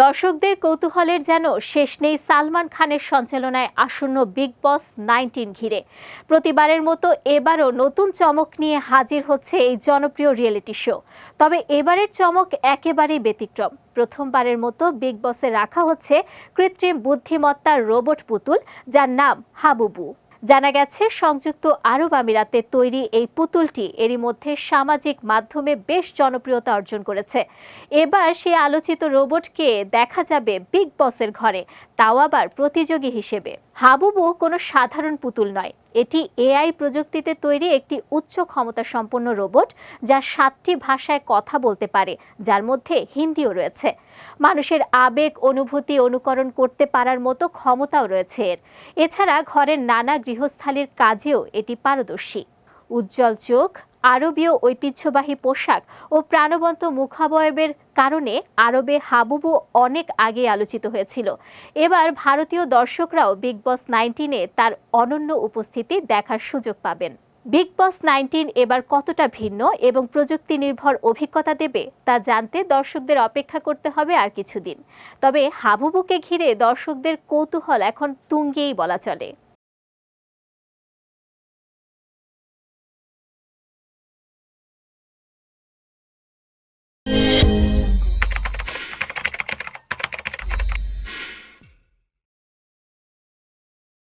দর্শকদের কৌতূহলের যেন শেষ নেই সালমান খানের সঞ্চালনায় আসন্ন বিগ বস নাইনটিন ঘিরে। প্রতিবারের মতো এবারও নতুন চমক নিয়ে হাজির হচ্ছে এই জনপ্রিয় রিয়েলিটি শো তবে এবারের চমক একেবারেই ব্যতিক্রম। প্রথমবারের মতো বিগ বসে রাখা হচ্ছে কৃত্রিম বুদ্ধিমত্তার রোবট পুতুল, যার নাম হাবুবু। জানা গেছে, সংযুক্ত আরব আমিরাতে তৈরি এই পুতুলটি এরই মধ্যে সামাজিক মাধ্যমে বেশ জনপ্রিয়তা অর্জন করেছে। এবার সেই আলোচিত রোবটকে দেখা যাবে বিগ বসের ঘরে। তাও আবার প্রতিযোগী হিসেবে। হাবুবু কোনো সাধারণ পুতুল নয়। এটি এআই প্রযুক্তিতে তৈরি একটি উচ্চ ক্ষমতা সম্পন্ন রোবট যা সাতটি ভাষায় কথা বলতে পারে, যার মধ্যে হিন্দিও রয়েছে। মানুষের আবেগ, অনুভূতি অনুকরণ করতে পারার মতো ক্ষমতাও রয়েছে এর। এছাড়া ঘরের নানা গৃহস্থালির কাজেও এটি পারদর্শী। উজ্জ্বল চোখ আরবীয় ঐতিহ্যবাহী পোশাক ও প্রাণবন্ত মুখাবয়বের কারণে আরবে হাবুবু অনেক আগে আলোচিত হয়েছিল। এবার ভারতীয় দর্শকরাও বিগ বস নাইনটিনে তার অনন্য উপস্থিতি দেখার সুযোগ পাবেন। বিগ বস নাইনটিন এবার কতটা ভিন্ন এবং প্রযুক্তি নির্ভর অভিজ্ঞতা দেবে তা জানতে দর্শকদের অপেক্ষা করতে হবে আর কিছুদিন। তবে হাবুবুকে ঘিরে দর্শকদের কৌতূহল এখন তুঙ্গেই বলা চলে।